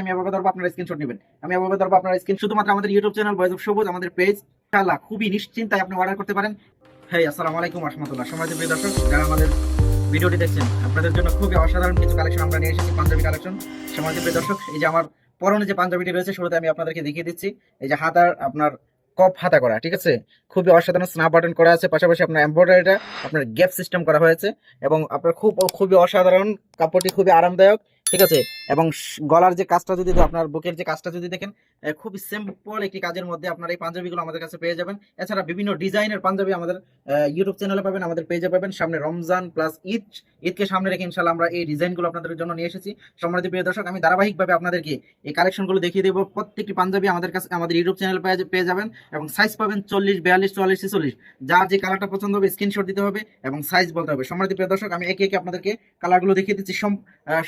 আমি এভাবে ধরবো আপনার স্ক্রিনশট নেবেন। আমি এভাবে ধরবো আপনার স্ক্রিন শুধুমাত্র আমাদের ইউটিউব চ্যানেল বয়েজ অফ সবুজ আমাদের পেজ ইনশাআল্লাহ খুবই নিশ্চিন্তায় আপনি অর্ডার করতে পারেন। হ্যাঁ আসসালামু আলাইকুম রহমতুল্লাহ। সমাজ প্রিয় দর্শক, যারা আমাদের ভিডিওটি দেখছেন, আপনাদের জন্য খুবই অসাধারণ কিছু কালেকশন আমরা নিয়ে এসেছি, পাঞ্জাবি কালেকশন সমাজ প্রিয় দর্শক, এই যে আমার পরনে যে পাঞ্জাবিটি রয়েছে, শুরুতে আমি আপনাদেরকে দেখিয়ে দিচ্ছি। এই যে হাতার আপনার কপ হাতা করা, ঠিক আছে? খুবই অসাধারণ স্ন্যাপ বাটন করা আছে, পাশাপাশি আপনার এমব্রয়ডারিটা আপনার গ্যাপ সিস্টেম করা হয়েছে এবং আপনার খুব, খুবই অসাধারণ, কাপড়টি খুবই আরামদায়ক। ঠিক আছে? এবং গলার যে কাজটা যদি আপনার বুকের যে কাজটা যদি দেখেন খুবই সিম্পল একটি কাজের মধ্যে আপনার এই পাঞ্জাবিগুলো আমাদের কাছে পেয়ে যাবেন। এছাড়া বিভিন্ন ডিজাইনের পাঞ্জাবি আমাদের ইউটিউব চ্যানেলে পাবেন, আমাদের পেজে পাবেন। সামনে রমজান প্লাস ঈদ, ঈদকে সামনে রেখে ইনশাল্লাহ আমরা এই ডিজাইনগুলো আপনাদের জন্য নিয়ে এসেছি। সম্মানিত প্রিয় দর্শক, আমি ধারাবাহিকভাবে আপনাদেরকে এই কালেকশনগুলো দেখিয়ে দেবো। প্রত্যেকটি পাঞ্জাবি আমাদের কাছে, আমাদের ইউটিউব চ্যানেল পেয়ে যাবেন এবং সাইজ পাবেন চল্লিশ, বিয়াল্লিশ, চুয়াল্লিশ, ছেচল্লিশ। যার যে কালারটা পছন্দ হবে স্ক্রিনশট দিতে হবে এবং সাইজ বলতে হবে। সম্মানিত প্রিয় দর্শক, আমি একে একে আপনাদেরকে কালারগুলো দেখিয়ে দিচ্ছি।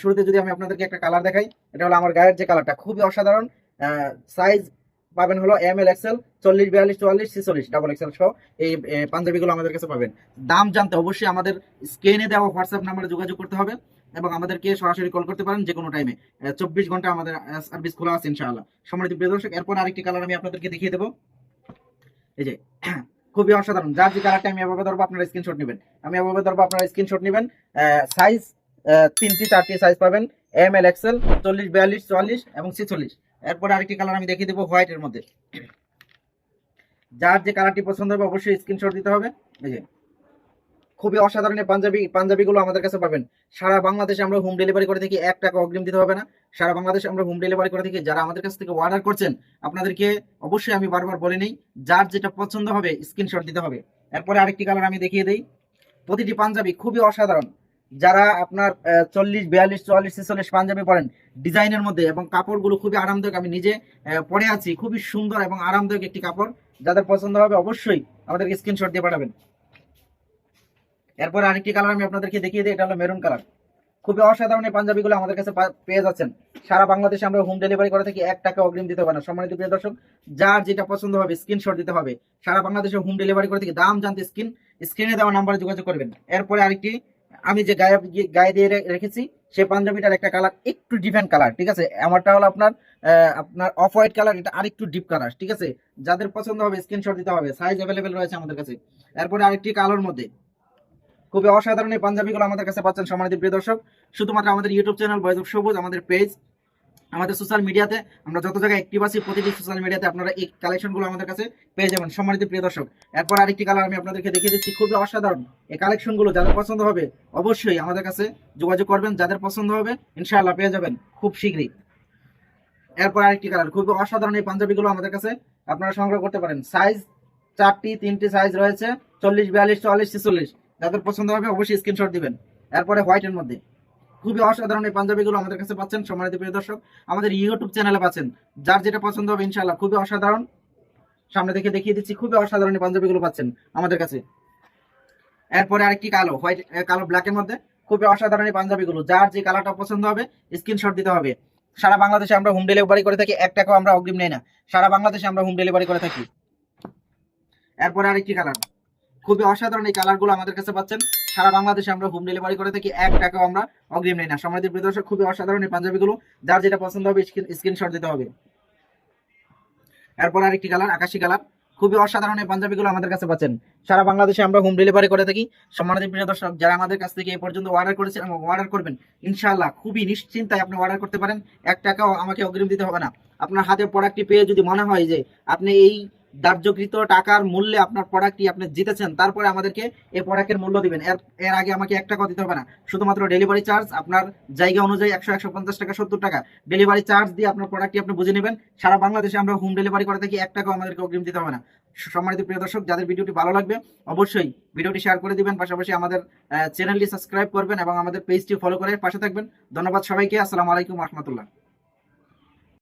শুরুতে যদি আমি আপনাদেরকে একটা কালার দেখাই। এটা হলো আমার গায়ের যে কালারটা খুবই অসাধারণ। সাইজ পাবেন হলো এম এল এক্সেল চল্লিশ, বিয়াল্লিশ, চুয়াল্লিশ, ছেচল্লিশ ডাবল এক্সেল সহ এই পাঞ্জাবিগুলো আমাদের কাছে পাবেন। দাম জানতে অবশ্যই আমাদের স্ক্রিনে দেওয়া হোয়াটসঅ্যাপ নাম্বারে যোগাযোগ করতে হবে এবং আমাদেরকে সরাসরি কল করতে পারেন যে কোনো টাইমে চব্বিশ ঘণ্টা আমাদের সার্ভিস খোলা আছে ইনশাআল্লাহ। সম্মানিত প্রিয় দর্শক, এরপর আরেকটি কালার আমি আপনাদেরকে দেখিয়ে দেবো। এই যে, খুবই অসাধারণ। যার যে কালারটা আমি এভাবে ধরবো, আপনারা স্ক্রিনশট নেবেন। আমি এভাবে ধরবো, আপনারা স্ক্রিনশট নেবেন। সাইজ তিনটি, চারটি সাইজ পাবেন। এম এল এক্সেল চল্লিশ, বিয়াল্লিশ, চুয়াল্লিশ এবং ছেচল্লিশ। এরপরে আরেকটি কালার আমি দেখিয়ে দেবো হোয়াইটের মধ্যে। যার যে কালারটি পছন্দ হবে অবশ্যই স্ক্রিনশট দিতে হবে। এই যে, খুবই অসাধারণ পাঞ্জাবি, পাঞ্জাবিগুলো আমাদের কাছে পাবেন। সারা বাংলাদেশে আমরা হোম ডেলিভারি করে থাকি, এক টাকা অগ্রিম দিতে হবে না। সারা বাংলাদেশে আমরা হোম ডেলিভারি করে থাকি। যারা আমাদের কাছ থেকে অর্ডার করছেন, আপনাদেরকে অবশ্যই আমি বারবার বলে নিই, যার যেটা পছন্দ হবে স্ক্রিনশট দিতে হবে। এরপরে আরেকটি কালার আমি দেখিয়ে দিই। প্রতিটি পাঞ্জাবি খুবই অসাধারণ। যারা আপনার চল্লিশ, বিয়াল্লিশ, চুয়াল্লিশ, ছেচল্লিশ পাঞ্জাবি পরেন, ডিজাইনের মধ্যে এবং কাপড়গুলো খুবই আরামদায়ক, আমি নিজে পরে আছি, খুবই সুন্দর এবং আরামদায়ক একটি কাপড়। যাদের পছন্দ হবে অবশ্যই আমাদেরকে স্ক্রিনশট দিয়ে পাঠাবেন। এরপর আরেকটি কালার আমি আপনাদেরকে দেখিয়ে দিই, এটা হলো মেরুন কালার খুবই অসাধারণ এই পাঞ্জাবিগুলো আমাদের কাছে পেয়ে যাচ্ছেন। সারা বাংলাদেশে আমরা হোম ডেলিভারি করে থাকি, এক টাকা অগ্রিম দিতে হবে না। সম্মানিত প্রিয় দর্শক, যার যেটা পছন্দ হবে স্ক্রিনশট দিতে হবে। সারা বাংলাদেশে হোম ডেলিভারি করে থাকি, দাম জানতে স্ক্রিন স্ক্রিনে দেওয়া নাম্বারে যোগাযোগ করবেন। এরপরে আরেকটি আমি যে গায়ে গায়ে দিয়ে রেখেছি সেই পাঞ্জাবিটার একটা কালার একটু ডিফেন্ট কালার ঠিক আছে? আমারটা হলো আপনার আপনার অফ হোয়াইট কালার এটা আরেকটু ডিপ কালার ঠিক আছে? যাদের পছন্দ হবে স্ক্রিনশট দিতে হবে সাইজ অ্যাভেলেবেল রয়েছে আমাদের কাছে। এরপরে আরেকটি কালোর মধ্যে, খুবই অসাধারণ এই পাঞ্জাবিগুলো আমাদের কাছে পাচ্ছেন সম্মানিত প্রিয় দর্শক। শুধুমাত্র আমাদের ইউটিউব চ্যানেল বয়েজ অফ সবুজ আমাদের পেজ আমাদের সোশ্যাল মিডিয়াতে আমরা যত জায়গায় অ্যাক্টিভ আছি, প্রতিটি সোশ্যাল মিডিয়াতে আপনারা এই কালেকশনগুলো আমাদের কাছে পেয়ে যাবেন। সম্মানিত প্রিয় দর্শক, এরপর আরেকটি কালার আমি আপনাদেরকে দেখিয়ে দিচ্ছি, খুবই অসাধারণ। এই কালেকশনগুলো যাদের পছন্দ হবে, অবশ্যই আমাদের কাছে যোগাযোগ করবেন। যাদের পছন্দ হবে, ইনশাআল্লাহ পেয়ে যাবেন খুব শীঘ্রই। এরপর আরেকটি কালার খুবই অসাধারণ এই পাঞ্জাবিগুলো আমাদের কাছে আপনারা সংগ্রহ করতে পারেন। সাইজ চারটি, তিনটি সাইজ রয়েছে, চল্লিশ, বিয়াল্লিশ, চুয়াল্লিশ, ছেচল্লিশ। যাদের পছন্দ হবে, অবশ্যই স্ক্রিনশট দিবেন। এরপরে হোয়াইটের মধ্যে। খুবই অসাধারণ এই পাঞ্জাবিগুলো আমাদের কাছে পাচ্ছেন সম্মানিত প্রিয় দর্শক। আমাদের ইউটিউব চ্যানেলে পাচ্ছেন। যার যেটা পছন্দ হবে, ইনশাআল্লাহ, খুবই অসাধারণ। সামনে থেকে দেখিয়ে দিচ্ছি, খুবই অসাধারণ এই পাঞ্জাবিগুলো পাচ্ছেন আমাদের কাছে। এরপরে আরেকটি কালো, হোয়াইট কালো, ব্ল্যাকের মধ্যে খুবই অসাধারণ এই পাঞ্জাবিগুলো। যার যে কালারটা পছন্দ হবে, স্ক্রিনশট দিতে হবে। সারা বাংলাদেশে আমরা হোম ডেলিভারি করে থাকি, এক টাকাও আমরা অগ্রিম নেই না। সারা বাংলাদেশে আমরা হোম ডেলিভারি করে থাকি। এরপরে আরেকটি কালার। খুবই অসাধারণ এই কালারগুলো আমাদের কাছে পাচ্ছেন। সারা বাংলাদেশে আমরা হোম ডেলিভারি করে থাকি, এক টাকাও আমরা অগ্রিম নেই না। সমাজের প্রিয় দর্শক, খুবই অসাধারণ এই পাঞ্জাবিগুলো যার যেটা পছন্দ হবে স্ক্রিনশট দিতে হবে। এরপর আরেকটি কালার আকাশি কালার খুবই অসাধারণ এই পাঞ্জাবিগুলো আমাদের কাছে পাচ্ছেন। সারা বাংলাদেশে আমরা হোম ডেলিভারি করে থাকি। সম্মানিত প্রিয় দর্শক, যারা আমাদের কাছ থেকে এই পর্যন্ত অর্ডার করেছেন এবং অর্ডার করবেন, ইনশাআল্লাহ খুবই নিশ্চিন্তায় আপনি অর্ডার করতে পারেন। এক টাকাও আমাকে অগ্রিম দিতে হবে না। আপনার হাতে প্রোডাক্টটি পেয়ে যদি মনে হয় যে আপনি এই ধার্যকৃত টাকার মূল্যে আপনার প্রোডাক্টটি আপনি জিতেছেন, তারপরে আমাদেরকে এই প্রোডাক্টের মূল্য দিবেন। এর এর আগে আমাকে এক টাকা দিতে হবে না। শুধুমাত্র ডেলিভারি চার্জ আপনার জায়গা অনুযায়ী একশো একশো পঞ্চাশ টাকা, সত্তর টাকা। ডেলিভারি চার্জ দিয়ে আপনার প্রোডাক্টটি আপনি বুঝে নেবেন। সারা বাংলাদেশে আমরা হোম ডেলিভারি করে থাকি, এক টাকাও আমাদেরকে অগ্রিম দিতে হবে না। সম্মানিত প্রিয় দর্শক, যাদের ভিডিওটি ভালো লাগবে, অবশ্যই ভিডিওটি শেয়ার করে দিবেন, পাশাপাশি আমাদের চ্যানেলটি সাবস্ক্রাইব করবেন এবং আমাদের পেজটি ফলো করে পাশে থাকবেন। ধন্যবাদ সবাইকে, আসসালামু আলাইকুম রহমতুল্লাহ।